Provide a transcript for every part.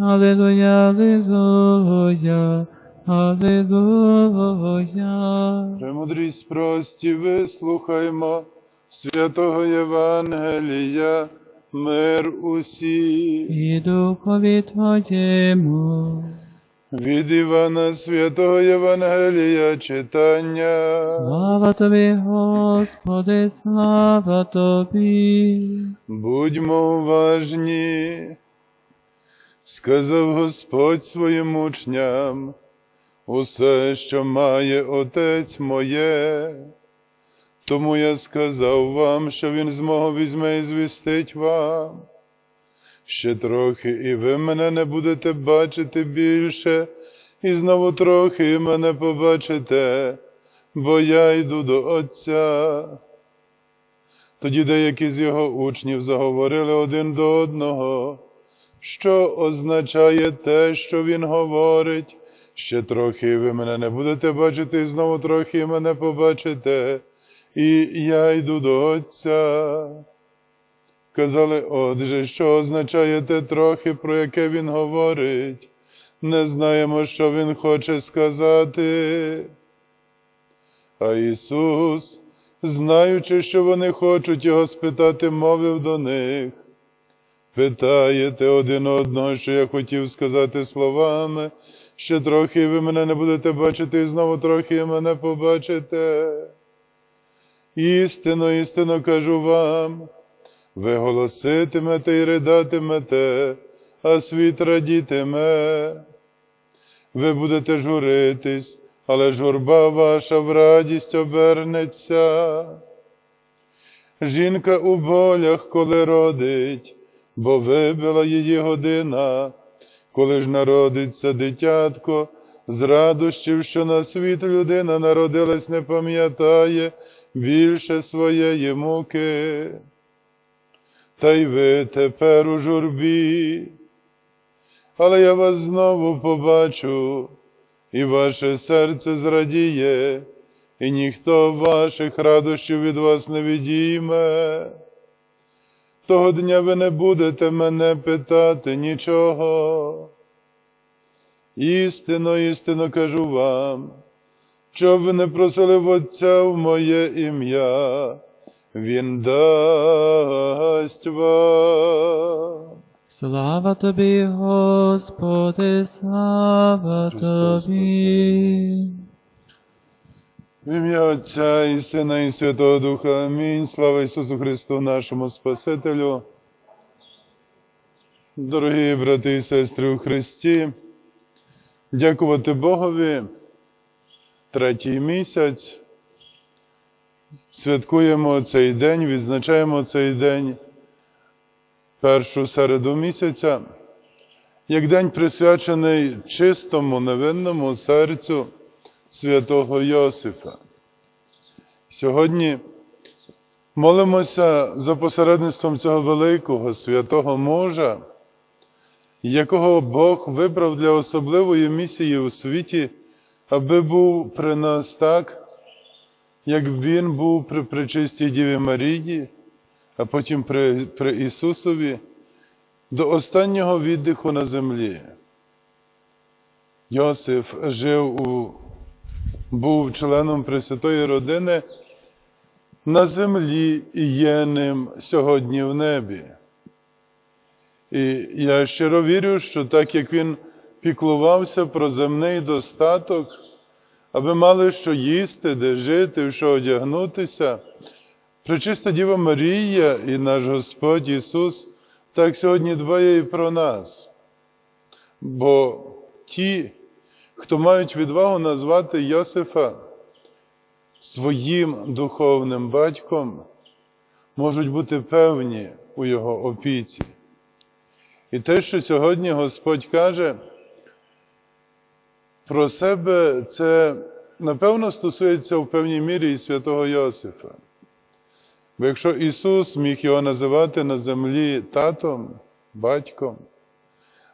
Аллилуйя, Аллилуйя, Аллилуйя. Премудрість прості, вислухаймо святого Євангелія, мир усі. І духові Твоєму. Від Івана Святого Євангелія читання. Слава Тобі, Господи, слава Тобі. Будьмо уважні, сказав Господь своїм учням, усе, що має Отець моє, тому я сказав вам, що Він з мого візьме і звістить вам. Ще трохи, і ви мене не будете бачити більше, і знову трохи мене побачите, бо я йду до Отця. Тоді деякі з його учнів заговорили один до одного, що означає те, що він говорить. Ще трохи ви мене не будете бачити, і знову трохи мене побачите, і я йду до Отця. Казали, отже, що означає те трохи, про яке він говорить. Не знаємо, що він хоче сказати. А Ісус, знаючи, що вони хочуть його спитати, мовив до них. Питаєте один одного, що я хотів сказати словами, ще трохи ви мене не будете бачити, і знову трохи мене побачите. Істинно, істинно кажу вам, ви голоситимете і ридатимете, а світ радітиме. Ви будете журитись, але журба ваша в радість обернеться. Жінка у болях, коли родить, бо вибила її година, коли ж народиться дитятко, з радощів, що на світ людина народилась, не пам'ятає більше своєї муки. Та й ви тепер у журбі, але я вас знову побачу, і ваше серце зрадіє, і ніхто ваших радощів від вас не відійме. Того дня ви не будете мене питати нічого. Істинно, істинно кажу вам, що ви не просили в Отця в моє ім'я, Він дасть вам. Слава Тобі, Господи, слава Христос Тобі. В ім'я Отця і Сина, і Святого Духа. Амінь. Слава Ісусу Христу, нашому Спасителю. Дорогі брати і сестри у Христі, дякувати Богові. Третій місяць. Святкуємо цей день, відзначаємо цей день, першу середу місяця, як день присвячений чистому, невинному серцю святого Йосифа. Сьогодні молимося за посередництвом цього великого святого мужа, якого Бог вибрав для особливої місії у світі, аби був при нас так, як Він був при пречистій Діві Марії, а потім при, при Ісусові до останнього віддиху на землі. Йосиф жив у був членом Пресвятої родини на землі і є ним сьогодні в небі. І я щиро вірю, що так як він піклувався про земний достаток, аби мали що їсти, де жити, що одягнутися, Пречиста Діва Марія і наш Господь Ісус так сьогодні дбає і про нас. Бо ті, хто мають відвагу назвати Йосифа своїм духовним батьком, можуть бути певні у його опіці. І те, що сьогодні Господь каже про себе, це, напевно, стосується в певній мірі і святого Йосифа. Бо якщо Ісус міг його називати на землі татом, батьком,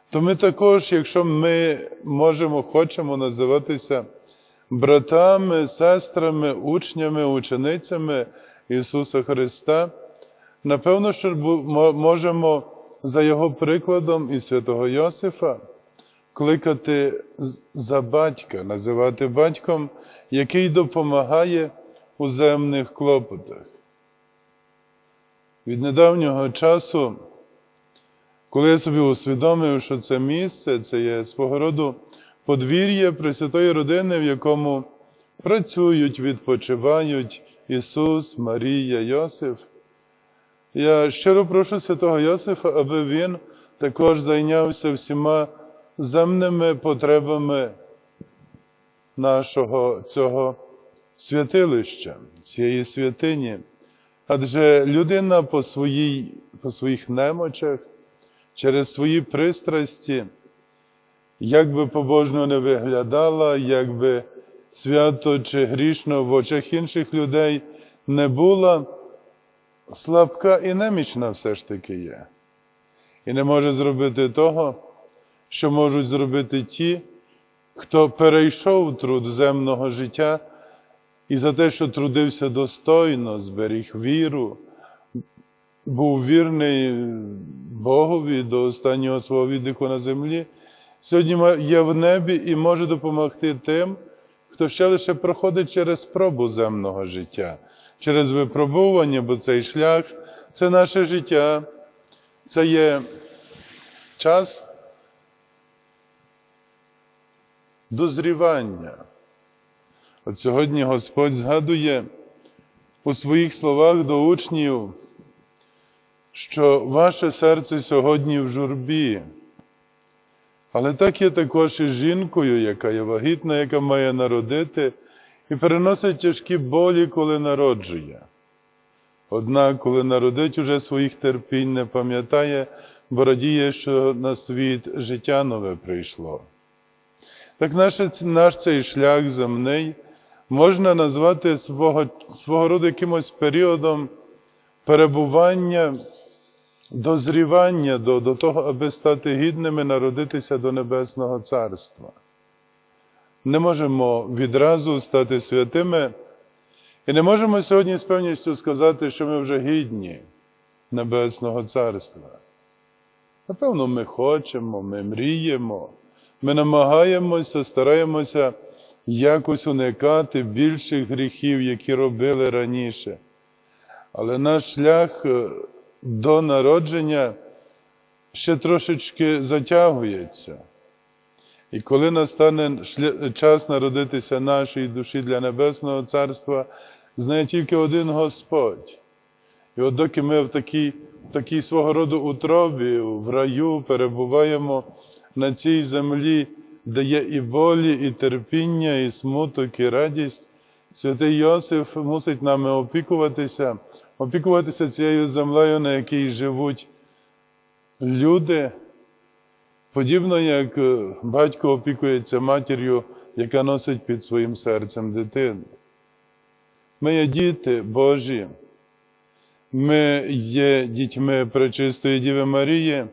то ми також, якщо ми можемо, хочемо називатися братами, сестрами, учнями, ученицями Ісуса Христа, напевно, що можемо за його прикладом і святого Йосифа кликати за батька, називати батьком, який допомагає у земних клопотах. Від недавнього часу, коли я собі усвідомив, що це місце, це є свого роду подвір'я Пресвятої родини, в якому працюють, відпочивають Ісус, Марія, Йосиф. Я щиро прошу святого Йосифа, аби він також зайнявся всіма земними потребами нашого цього святилища, цієї святині. Адже людина по, своїй, по своїх немочах, через свої пристрасті, як би побожно не виглядала, як би свято чи грішно в очах інших людей не була, слабка і немічна все ж таки є. І не може зробити того, що можуть зробити ті, хто перейшов труд земного життя і за те, що трудився достойно, зберіг віру, був вірний Богові до останнього свого віддиху на землі, сьогодні є в небі і може допомогти тим, хто ще лише проходить через пробу земного життя, через випробування, бо цей шлях це наше життя, це є час дозрівання. От сьогодні Господь згадує у своїх словах до учнів, що ваше серце сьогодні в журбі. Але так є також і жінкою, яка є вагітна, яка має народити, і переносить тяжкі болі, коли народжує. Однак, коли народить, уже своїх терпінь не пам'ятає, бо радіє, що на світ життя нове прийшло. Так наш, наш цей шлях земний можна назвати свого, свого роду якимось періодом перебування, дозрівання до, до того, аби стати гідними народитися до Небесного Царства. Не можемо відразу стати святими, і не можемо сьогодні з певністю сказати, що ми вже гідні Небесного Царства. Напевно, ми хочемо, ми мріємо, ми намагаємося, стараємося якось уникати більших гріхів, які робили раніше. Але наш шлях е, до народження ще трошечки затягується. І коли настане час народитися нашій душі для Небесного Царства, знає тільки один Господь. І от доки ми в такій, такій свого роду утробі, в раю перебуваємо на цій землі, де є і болі, і терпіння, і смуток, і радість, святий Йосиф мусить нами опікуватися, опікуватися цією землею, на якій живуть люди, подібно як е, батько опікується матір'ю, яка носить під своїм серцем дитину. Ми є діти Божі, ми є дітьми Пречистої Діви Марії.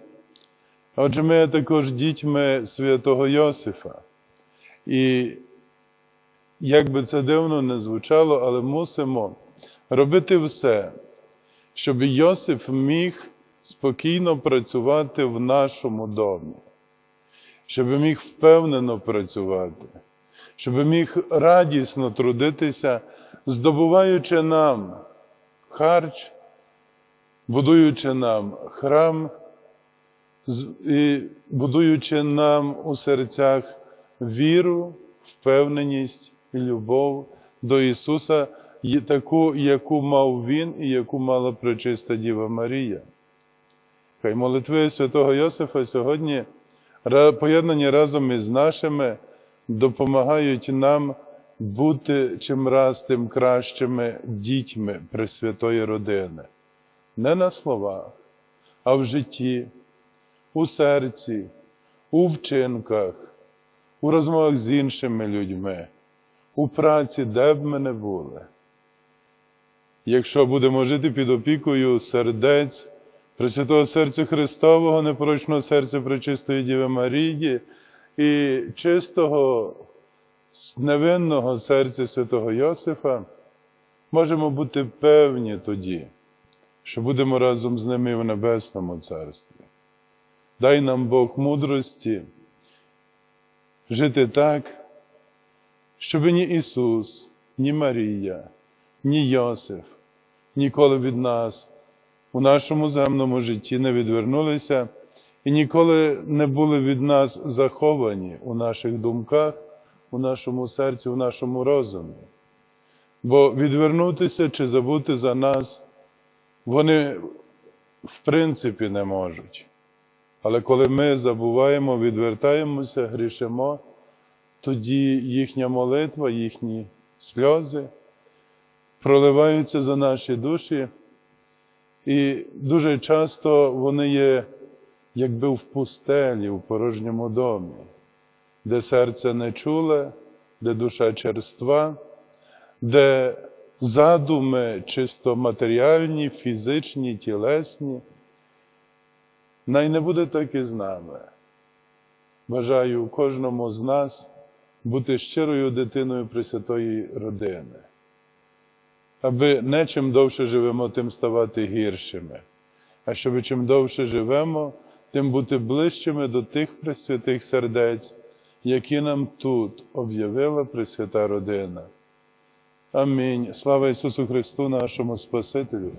Отже, ми є також дітьми святого Йосифа. І як би це дивно не звучало, але мусимо робити все, щоб Йосиф міг спокійно працювати в нашому домі, щоб міг впевнено працювати, щоб міг радісно трудитися, здобуваючи нам харч, будуючи нам храм і будуючи нам у серцях віру, впевненість і любов до Ісуса, таку, яку мав Він і яку мала пречиста Діва Марія. Хай молитви святого Йосифа сьогодні, поєднані разом із нашими, допомагають нам бути чимраз тим кращими дітьми Пресвятої родини. Не на словах, а в житті, у серці, у вчинках, у розмовах з іншими людьми, у праці, де б ми не були. Якщо будемо жити під опікою сердець, Пресвятого серця Христового, непорочного серця Пречистої Діви Марії і чистого, невинного серця святого Йосифа, можемо бути певні тоді, що будемо разом з ними в Небесному Царстві. Дай нам Бог мудрості жити так, щоб ні Ісус, ні Марія, ні Йосиф ніколи від нас у нашому земному житті не відвернулися і ніколи не були від нас заховані у наших думках, у нашому серці, у нашому розумі. Бо відвернутися чи забути за нас вони в принципі не можуть. Але коли ми забуваємо, відвертаємося, грішимо, тоді їхня молитва, їхні сльози проливаються за наші душі, і дуже часто вони є якби в пустелі, в порожньому домі, де серце не чуле, де душа черства, де задуми чисто матеріальні, фізичні, тілесні. Най не буде так і з нами. Бажаю кожному з нас бути щирою дитиною Пресвятої родини, аби не чим довше живемо, тим ставати гіршими, а щоб чим довше живемо, тим бути ближчими до тих пресвятих сердець, які нам тут об'явила Пресвята Родина. Амінь. Слава Ісусу Христу, нашому Спасителю.